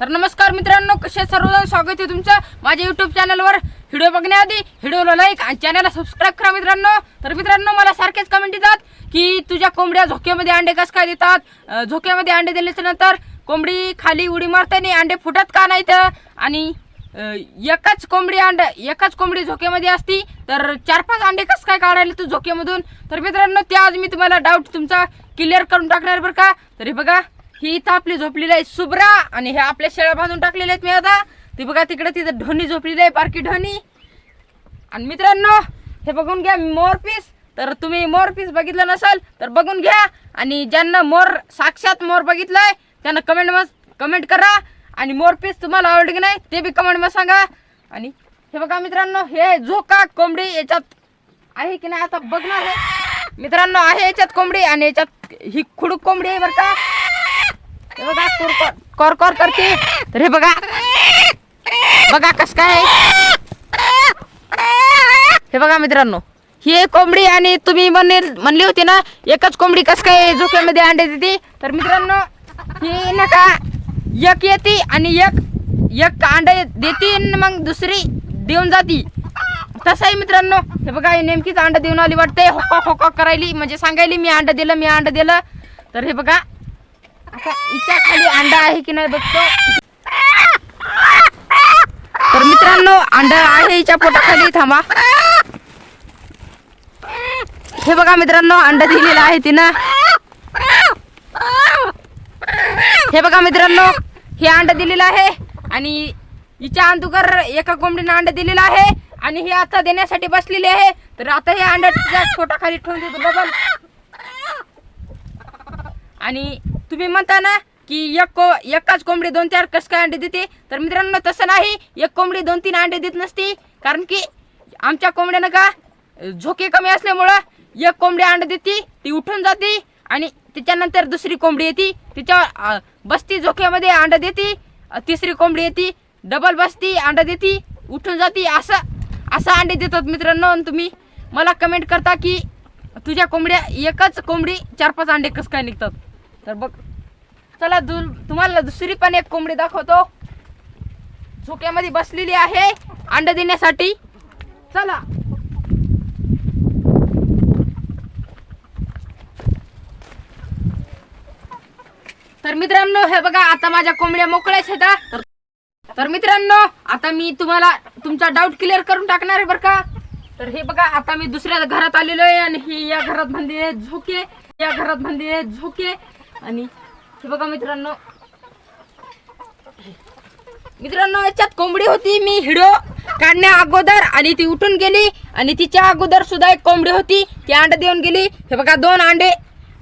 तर नमस्कार मित्रांनो कसे सर्वजण? स्वागत आहे तुमचं माझ्या युट्यूब चॅनलवर व्हिडिओ बघण्याआधी व्हिडिओला लाईक आणि चॅनलला सबस्क्राईब करा मित्रांनो. तर मित्रांनो मला सारखेच कमेंट येतात की तुझ्या कोंबड्या झोक्यामध्ये अंडे कसं काय देतात? झोक्यामध्ये अंडे दिल्याच्या नंतर कोंबडी खाली उडी मारताना अंडे फुटत का नाही तर आणि एकाच कोंबडी अंड एकाच कोंबडी झोक्यामध्ये असती तर चार पाच अंडे कसं काय काढायला तू झोक्यामधून? तर मित्रांनो ते आज मी तुम्हाला डाऊट तुमचा क्लिअर करून टाकणार बरं का? तरी बघा. ही इथं आपली झोपलेली आहे सुब्रा आणि हे आपल्या शेळ्या बांधून टाकलेल्या आहेत मी आता. ती बघा तिकडे तिथं ढोनी झोपलेली आहे पारकी ढोनी आणि मित्रांनो हे बघून घ्या मोर पीस तर तुम्ही मोर पीस बघितलं नसाल तर बघून घ्या. आणि ज्यांना मोर साक्षात मोर बघितलाय त्यांना कमेंट मग कमेंट करा. आणि मोर पीस तुम्हाला आवडली की नाही ते बी कमेंट मग सांगा. आणि हे बघा मित्रांनो हे झोका कोंबडी याच्यात आहे की नाही आता बघणार आहे. मित्रांनो आहे याच्यात कोंबडी आणि याच्यात ही खुडूक कोंबडी आहे बरं का. बघा कोर कोर कोर करते. तर हे बघा. बघा कस काय हे बघा मित्रांनो ही एक कोंबडी आणि तुम्ही म्हणले म्हणली होती ना एकच कोंबडी कस काय झोक्यामध्ये अंडे देते. तर मित्रांनो ही ना का एक येते आणि एक एक अंडे देते मग दुसरी देऊन जाती. तसं आहे मित्रांनो. हे बघा नेमकीच अंडा देऊन आली वाटते होका होका करायली. म्हणजे सांगायली मी अंडा दिलं मी अंडा दिलं. तर हे बघा आता हिच्या खाली अंडा आहे की नाही बघतो. तर मित्रांनो अंडा आहे हिच्या पोटाखाली. थांबा. हे बघा मित्रांनो अंडा दिलेला आहे तिनं. हे बघा मित्रांनो हे अंडा दिलेलं आहे. आणि हिच्या अंतुकर एका कोंबडीनं अंडा दिलेला आहे. आणि हे आता देण्यासाठी बसलेली आहे. तर आता हे अंडा तिच्या पोटाखाली ठेवून देतो. बघा. आणि तुम्ही म्हणता ना की एक को एकाच कोंबडी दोन चार कस काय अंडे देते? तर मित्रांनो तसं नाही. एक कोंबडी दोन तीन अंडे देत नसती. कारण की आमच्या कोंबड्यानं का झोके कमी असल्यामुळं एक कोंबडी अंडे देते ती उठून जाते आणि त्याच्यानंतर दुसरी कोंबडी येते. तिच्यावर बसती झोक्यामध्ये अंडा देते तिसरी कोंबडी येते डबल बसती अंडा देते उठून जाते. असं असं अंडे देतात मित्रांनो. तुम्ही मला कमेंट करता की तुझ्या कोंबड्या एकच कोंबडी चार पाच अंडे कसं काय निघतात? तर बघ. चला दु तुम्हाला दुसरी पण एक कोंबडी दाखवतो. झोक्यामध्ये बसलेली आहे. अंड देण्यासाठी. चला. तर मित्रांनो हे बघा आता माझ्या कोंबड्या मोकळ्याच आहेत तर मित्रांनो आता मी तुम्हाला तुमचा डाऊट क्लिअर करून टाकणार आहे बरं का? तर हे बघा आता मी दुसऱ्या घरात आलेलो आहे आणि ही या घरात बांधलेले झोके या घरात बांधलेले झोके. आणि हे बघा मित्रांनो. मित्रांनो याच्यात कोंबडी होती मी हिडो काढण्या अगोदर आणि ती उठून गेली आणि तिच्या अगोदर सुद्धा एक कोंबडी होती ती अंडे देऊन गेली. हे बघा दोन अंडे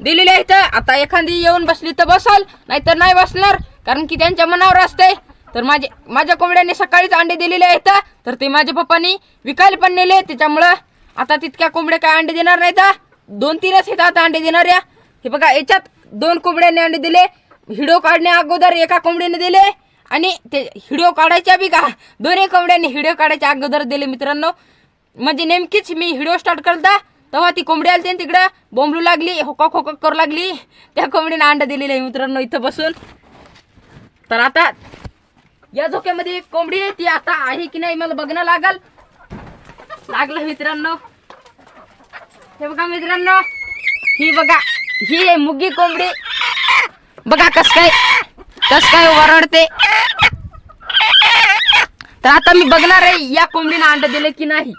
दिलेले आहेत. आता एखादी येऊन बसली तर बसल नाहीतर नाही बसणार कारण की त्यांच्या मनावर असते. तर माझे माझ्या कोंबड्याने सकाळीच अंडे दिलेले आहेत तर ते माझ्या पप्पानी विकायला पण नेले. त्याच्यामुळं आता तितक्या कोंबड्या काय अंडे देणार नाहीत? दोन तीनच येतात अंडे देणाऱ्या. हे बघा याच्यात दोन कोंबड्याने अंडे दिले हिडो काढण्या अगोदर एका कोंबडीने दिले आणि ते हिडो काढायच्या बी का दोन्ही कोंबड्यांनी हिडो काढायच्या अगोदर दिले मित्रांनो. म्हणजे नेमकीच मी हिडो स्टार्ट करता तेव्हा ती कोंबडी आली तिकडं बोंबलू लागली होका खोका करू लागली. त्या कोंबडीने अंडा दिलेलं आहे मित्रांनो इथं बसून. तर आता या झोक्यामध्ये एक कोंबडी आहे ती आता आहे की नाही मला बघणं लागल. लागलं मित्रांनो. हे बघा मित्रांनो ही बघा. ही आहे मुगी कोंबडी. बघा कस काय कस काय वरडते. तर आता मी बघणार आहे या कोंबडीनं अंड दिले की नाही.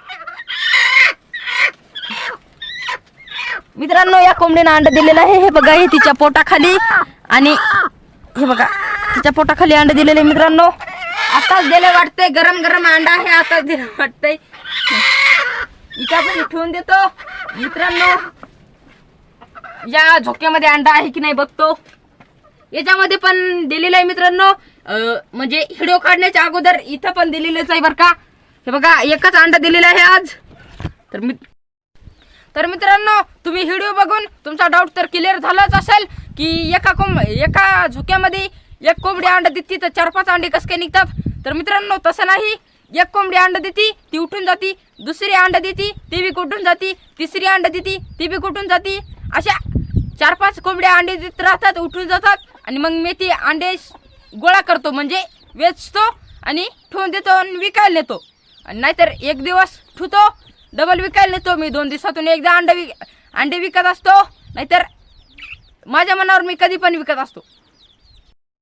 मित्रांनो या कोंबडीनं अंड दिलेलं आहे. हे बघा हे तिच्या पोटाखाली. आणि हे बघा तिच्या पोटाखाली अंड दिलेले मित्रांनो. आताच दिले वाटते गरम गरम अंडा आहे आताच दिलं वाटतंय. इथं पण ठेवून देतो. मित्रांनो या झोक्यामध्ये अंडा आहे की नाही बघतो. याच्यामध्ये पण दिलेलं आहे मित्रांनो म्हणजे हिडिओ काढण्याच्या अगोदर इथं पण दिलेलंच आहे बरं का. हे बघा एकच अंडा दिलेला आहे आज. तर मी तर मित्रांनो तुम्ही व्हिडिओ बघून तुमचा डाऊट तर क्लिअर झालाच असेल की एका कोंब एका झोक्यामध्ये एक कोंबडी अंडा देते तर चार पाच अंडे कसं काय निघतात? तर मित्रांनो तसं नाही. एक कोंबडी अंडा देते ती उठून जाती. दुसरी अंडा देते ती बी कुठून जाती? तिसरी अंडा देते ती बी कुठून जाती? अशा चार पाच कोंबड्या अंडे देत राहतात उठून जातात आणि मग मी ती अंडे गोळा करतो म्हणजे वेचतो आणि ठेवून देतो आणि विकायला नेतो. आणि नाहीतर एक दिवस ठुतो डबल विकायला नेतो मी. दोन दिवसातून एकदा अंडे विक अंडे विकत असतो नाहीतर माझ्या मनावर मी कधी पण विकत असतो.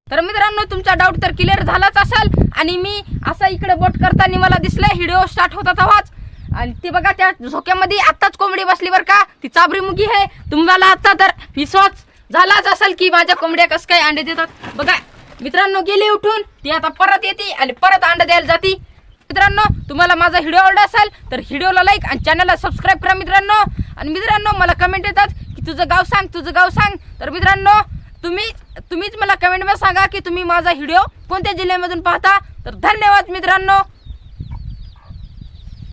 तर मित्रांनो तुमचा डाऊट तर क्लिअर झालाच असेल आणि मी असं इकडे बोट करताना मला दिसलं व्हिडिओ स्टार्ट होता तेव्हाच आणि ती बघा त्या झोक्यामध्ये आत्ताच कोंबडी बसली बरं का? ती चाबरी मुगी आहे. तुम्हाला आता तर विश्वास झालाच असेल की माझ्या कोंबड्या कसं काय अंडे देतात. बघा मित्रांनो गेली उठून ती आता परत येते आणि परत अंडे द्यायला जाते. मित्रांनो तुम्हाला माझा व्हिडिओ आवडला असेल तर व्हिडिओला लाईक आणि चॅनलला सबस्क्राईब करा मित्रांनो. आणि मित्रांनो मला कमेंट येतात की तुझं गाव सांग तुझं गाव सांग. तर मित्रांनो तुम्ही तुम्हीच मला कमेंटमध्ये सांगा की तुम्ही माझा व्हिडिओ कोणत्या जिल्ह्यामधून पाहता. तर धन्यवाद मित्रांनो.